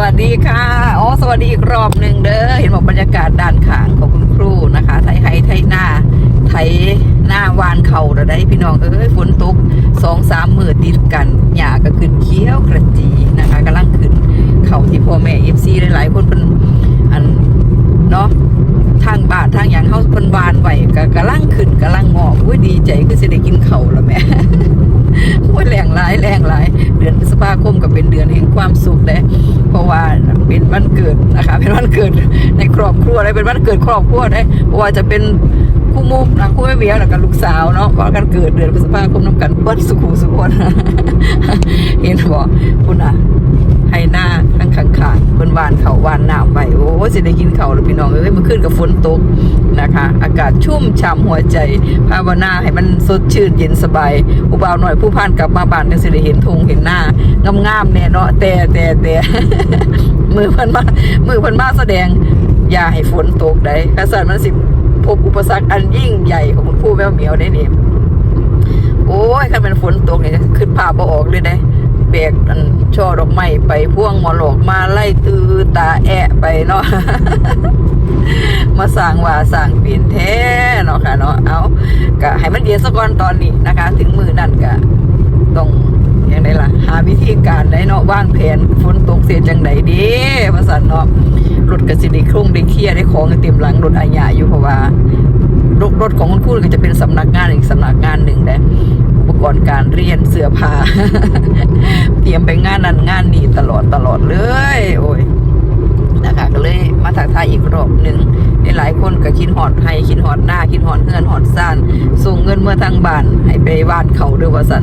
วัสดีค่ะ อ๋อ สวัสดีอีกรอบหนึ่งเด้อ เห็นบอกบรรยากาศด้านข้างของคุณครูนะคะ ไทยไฮไทยหน้า ไทยหน้าวานเขาระได้พี่น้องเอ้ยฝนตกสองสามมือติดกันหญ้าก็ขึ้นเขียวกระจีนะคะกำลังขึ้น เขาที่พ่อแม่เอฟซีหลายๆ คนเป็นอันเนาะทางบานทางอย่างเขาเป็นวานไหวก็กำลังขึ้นกำลังงอกอุ้ยดีใจคือสิได้กินเข่าแล้วแม่ายแรงหลาย เดือนพฤษภาคมก็เป็นเดือนแห่งความสุขเลยเพราะว่าเป็นวันเกิดนะคะเป็นวันเกิดในครอบครัวได้เป็นวันเกิดครอบครัวได้เพราะว่าจะเป็นคู่มุกนะคู่แม่เบียแล้วกับลูกสาวเนาะก็กันเกิดเดือนพฤษภาคมน้ำกันเปิ้ลสุขุสุขคนเห็นบอกคุณอะ ให้หน้าข้างข้างขางบนวานเขาวานน้ำไปโอ้สิได้กินเขาวแล้วพี่น้องเอ้ยเมื่อคืนกับฝนตกนะคะ อากาศชุ่มฉ่ำหัวใจภาวนาให้มันสดชื่นเย็นสบายอุบาวหน่อยผู้พานกลับมาบ้านจังสิได้เห็นธงเห็นหน้างามๆแน่เนาะแต่แต่แต่มือเพิ่นมามือเพิ่นมาแสดงอย่าให้ฝนตกได้กระสันมันสิพบอุปสรรคอันยิ่งใหญ่ของคุณผู้แววเหมียวได้นี่โอ้ยคันเป็นฝนตกเนี่ยขึ้นภาบ่ออกเลยได้ แบกอันช่อดอกไม้ไปพ่วงหมอหลอกมาไล่ตือตาแอะไปเนาะมาสร้างว่าสร้างเปลี่ยนแท้เนาะค่ะเนาะเอาก็ให้มันเดียสักก่อนตอนนี้นะคะ ถึงมือนั่นก็ต้องอย่างไรล่ะ หาวิธีการได้เนาะวางแผนฝนตกเสียจังไดดีภาษาเนาะรถกระสิได้ครุ่งได้เคลียได้ของเต็มหลังรถอาญาอยู่เพราะว่ารถรถของคุณครูก็จะเป็นสำนักงานอีกสำนักงานหนึ่งนะอุป กรณ์การเรียนเสื้อผ้าเตรียมไปงานนั้นงานนี้ตลอดตลอดเลย โอ้ยนะคะก็เลยมาถักทายอีกรอบหนึ่งหลายคนก็คิดหอดให้คิดหอดหน้าคิดหอดเงินหอดซ่านส่งเงินเมื่อทางบ้านให้ไปวานเขาด้วยว่าสัน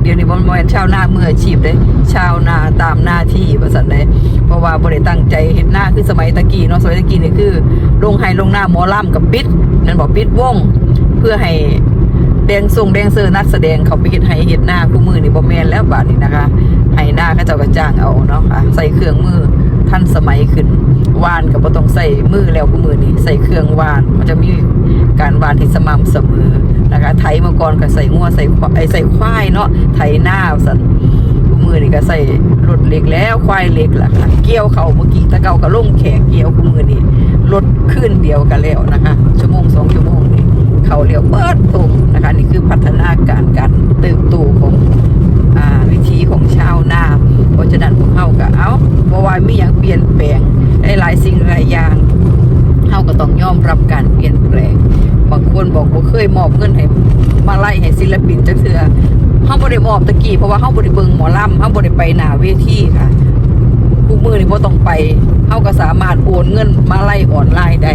เดี๋ยวนี้บอลมอยชาวนามืออาชีพเลยชาวนาตามหน้าที่ประสันเลยเพราะว่าบริตั้งใจเห็นหน้าคือสมัยตะกี้เนาะสมัยตะกี้นี่คือลงไฮลงหน้าหมอล่ำกับปิดนั่นบอกปิดวง เพื่อให้ แดงทรงแดงเซอร์นักแสดงเขาไปเห็นให้เห็นหน้าคู่มือนี่บอแมนแล้วบาดนี้นะคะให้หน้าเขาเจ้ากระจ้างเอาเนาะค่ะใส่เครื่องมือทันสมัยขึ้นวานกับบ่ต้องใส่มือแล้วคู่มือนี่ใส่เครื่องวานมันจะมีการวานที่สม่ำเสมอนะคะไถมาก่อนก็ใส่งัวใส่ไอใส่ควายเนาะไถหน้าสันมือนี่ก็ใส่รถเล็กแล้วควายเล็กล่ะค่ะเกี่ยวเขาเมื่อกี้ตะเกาก็ลงแขกเกี่ยวคู่มือนี่รถขึ้นเดียวกันแล้วนะคะชั่วโมงสองชั่วโมง เขาเรียวเปิดตรงนะคะนี่คือพัฒนาการการเติบโตของอวิธีของชาวนาเพราะฉะนั้นพวกเขาก็เอาบวายมีอย่างเปลี่ยนแปลงหลายสิ่งหลายอย่างเขาก็ต้องยอมรับการเปลี่ยนแปลงบางคนบอกว่าเคยมอบเงินให้มาไล่ให้ศิลปินจักเทือเฮาบ่ได้มอบตะกี้เพราะว่าเฮาบ่ได้เบิงหมอลำเฮาบ่ได้ไปหนาเวทีค่ะ ผู้มือนี่บ่ต้องไปเฮาก็สามารถโอนเงินมาไล่ออนไลน์ได้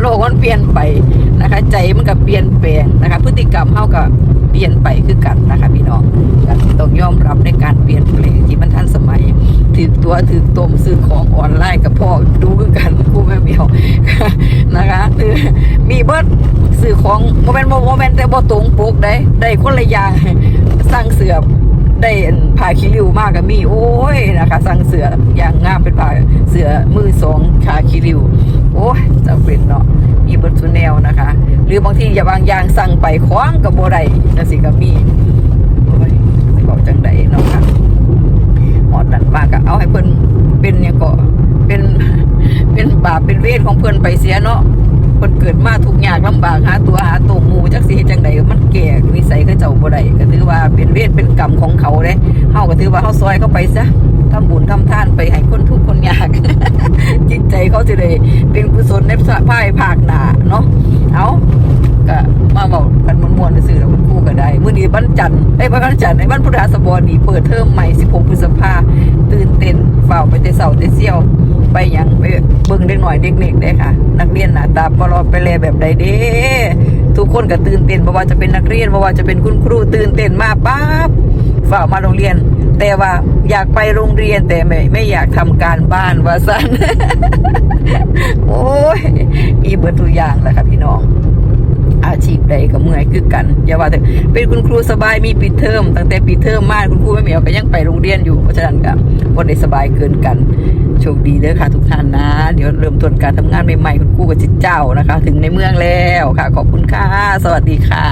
โลกมันเปลี่ยนไปนะคะ ใจมันก็เปลี่ยนแปลงนะคะ พฤติกรรมเฮาก็เปลี่ยนไปคือกันนะคะพี่น้องก็ต้องยอมรับในการเปลี่ยนแปลงที่มันทันสมัยถือตัวถือตมซื้อของออนไลน์กับพ่อดูคือกันคู่แม่เมียวนะคะเออมีเบิร์ดสื่อของโมเมนต์โมเมนต์แต่บ่ตรงปกได้ได้คนละอย่างสั่งเสือ ได้อันผ้าคิริวมากก็มีโอ้ยนะคะ สั่งเสืออย่างงามเป็นผ้าเสือมือสองขาคิริว โอ้ยจะเป็นเนาะมีเบิดทุนแนวนะคะ หรือบางทีอย่าบางอย่างสั่งไปคว้างกับโบได้จังสิก็มีโอ้ยบอกจังใดเนาะค่ะหมอดนั่นมากก็เอาให้เพิ่นเป็นเนี่ยก็เป็นเป็นบาปเป็นเวรของเพิ่นไปเสียเนาะ คนเกิดมาทุกอย่ากลำบากหาตัวหาตัวมูจักสิเฮ็ดจังใดมันแก่นิสัยเขาเจ้าบ่ได้ก็ถือว่าเป็นเวรเป็นกรรมของเขาเด้เฮาก็ถือว่าเฮาซอยเขาไปซะ ทำบุญทำทานไปให้คนทุกคนยาก จิตใจเขาสิได้เป็นกุศลในภายภาคหนาเนาะเอาก็มาบอกกันมวนๆซื่อแล้วคุณครูก็ได้มื้อนี้วันจันทร์เอ้วันจันทร์ไอ้วันพฤหัสบดีเปิดเทอมใหม่ 16 พฤษภาตื่นเต้นเฝ้าไปแต่เสาแต่เซี่ยว ไปยังไปเบิ่งเด็กหน่อยเด็กๆได้ค่ะ นักเรียนหน้าตาปลอดไปแลแบบใดเด้ทุกคนก็ตื่นเต้นบ่ว่าจะเป็นนักเรียนบ่ว่าจะเป็นคุณครูตื่นเต้นมากปั๊บฝ่ามาโรงเรียน แต่ว่าอยากไปโรงเรียนแต่ไม่ไม่อยากทำการบ้านว่าซั่นโอ้ยมีเบิดทุกอย่างแหละค่ะพี่น้อง อาชีพใดก็เมื่อยคือกันอย่าว่าแต่เป็นคุณครูสบายมีปิดเทอมตั้งแต่ปิดเทอมมาคุณครูแม่เหมียวก็ยังไปโรงเรียนอยู่เพราะฉะนั้นก็บ่ได้สบายเกินกันโชคดีเด้อค่ะทุกท่านนะ เดี๋ยวเริ่มต้นการทำงานใหม่ๆคุณครูกับจิตเจ้านะคะ ถึงในเมืองแล้วค่ะ ขอบคุณค่ะ สวัสดีค่ะ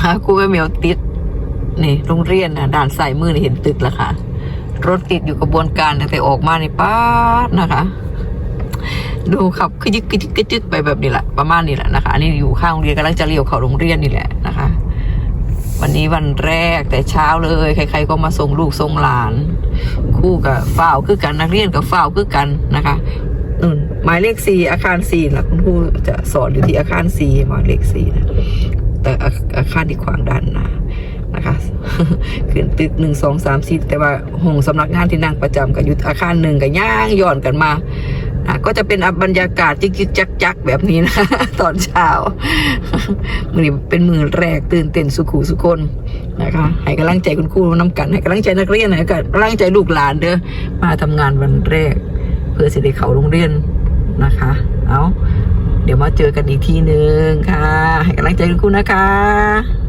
หาครูแม่เหมียวติด นี่โรงเรียนนะด่านสายมือเห็นตึกแล้วค่ะ รถติดอยู่กระบวนการตั้งแต่ออกมาในป้าดนะคะ ดูครับขยึกขยึกขยึกไปแบบนี้แหละประมาณนี้แหละนะคะอันนี้อยู่ข้างโรงเรียนกำลังจะเลี้ยวเข้าโรงเรียนนี่แหละนะคะ วันนี้วันแรกแต่เช้าเลย ใคร ๆ ก็มาส่งลูกส่งหลาน คู่กับฝ้าวคือกันนักเรียนกับฝ้าวคือกันนะคะอืมหมายเลขสี่อาคารสี่นะคุณครูจะสอนอยู่ที่อาคารสี่หมายเลขสี่นะแต่อาอาคารที่ขวางด้านหน้า นะคะขึ้นตึกหนึ่งสองสามสี่แต่ว่าห้องสำนักงานที่นั่งประจำกับอยู่อาคารหนึ่งกับย่างย้อนกันมาก็จะเป็นบรรยากาศจิกจิกจักจักแบบนี้นะ ตอนเช้ามือนี้เป็นมือแรกตื่นเต้นสุขุสุคนนะคะให้กำลังใจคุณครูน้ำกันให้กำลังใจนักเรียนให้กำลังใจลูกหลานเด้อมาทำงานวันแรก เพื่อสิได้เข้าโรงเรียนนะคะ เอาเดี๋ยวมาเจอกันอีกทีหนึ่งค่ะ ให้กำลังใจคุณครูนะคะ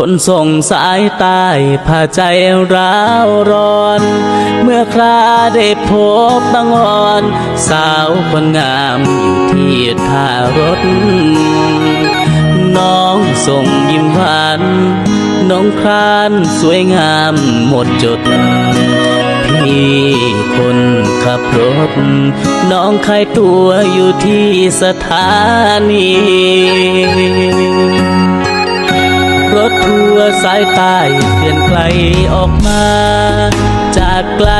คนส่งสายใต้ผ้าใจร้าวร้อน เมื่อคราได้พบบังอ่อน สาวคนงามอยู่ที่ท่ารถ น้องส่งยิ้มหวานน้องครานสวยงามหมดจด พี่คนขับรถ น้องขายตัวอยู่ที่สถานี รถทัวร์สายใต้เคลื่อนไกลออกมา จากไกล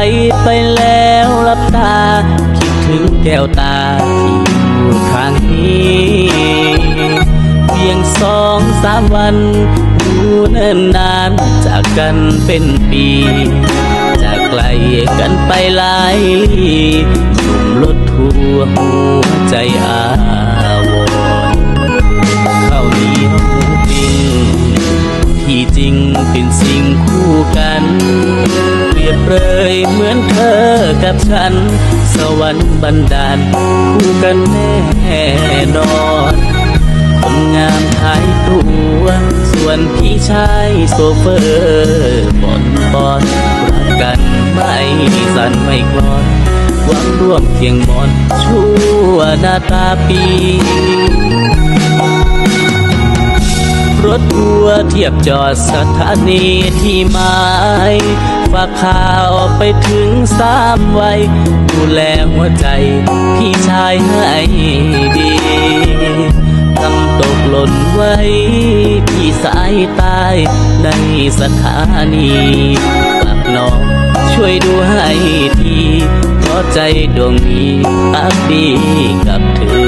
ไปแล้วรับตา คิดถึงแก้วตาที่อยู่ข้างนี้เพียงสองสามวันดูเนิ่นนานจากกันเป็นปี จากไกลกันไปหลายลีหนุ่มรถทัวร์หัวใจอา อกับฉัน สวรรค์บันดาลคู่กันแน่นอนคนงามขายตัว ส่วนพี่ชายโซเฟอร์บอนบอนรักกันไม่สั่นไม่คลอนหวังร่วมเคียงมอนชั่วหน้าตาปีรถทัวเทียบจอดสถานีที่หมาย ฝากข่าวไปถึงสามวัยดูแลหัวใจพี่ชายให้ดีทำตกหล่นไว้ที่สายใต้ในสถานีฝากน้องช่วยดูให้ทีเพราะใจดวงนี้พักดีกับเธอ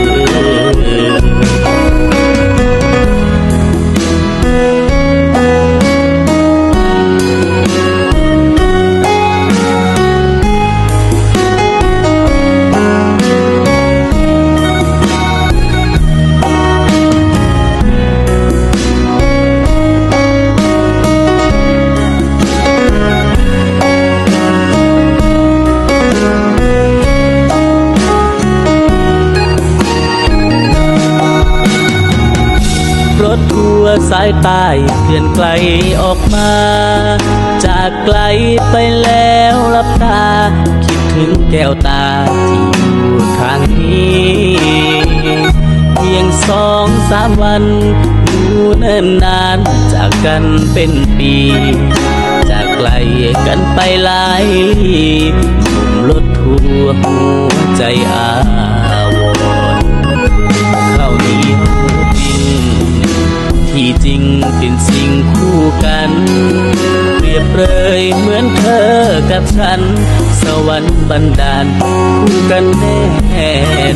วร์สายต้เคลื่อนไกลออกมา จากไกลไปแล้วรับตา คิดถึงแก้วตาที่อยู่ข้างนี้ เพียงสองสามวันดูเนิ่นนานจากกันเป็นปี จากไกลกันไปหลายมุมรถทัวหัวใจอา กับฉัน สวรรค์บันดาลคู่กันแน่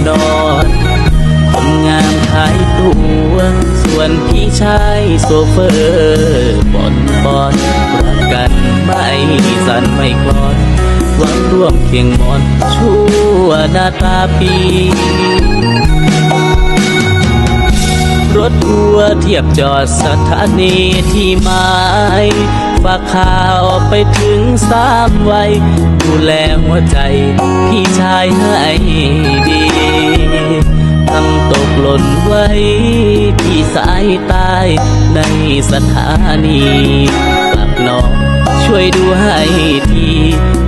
นอนคนงามขายตัว ส่วนพี่ชายโซเฟอร์บอนบอนรักกันไม่สั่นไม่คลอนหวังร่วมเคียงมอนชั่วหน้าตาปีรถทัวเทียบจอดสถานีที่หมาย ฝากข่าวไปถึงสามวัยดูแลหัวใจ พี่ชายให้ดีทำตกหล่นไว้ที่สายใต้ในสถานีฝากน้องช่วยดูให้ที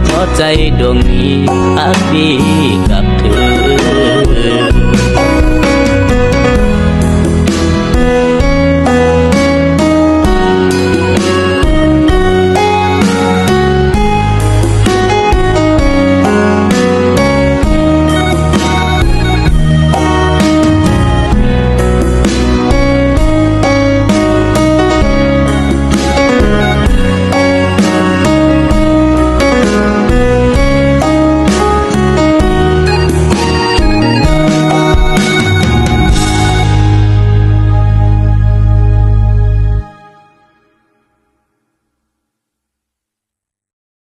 เพราะใจดวงนี้พักดีกับเธอ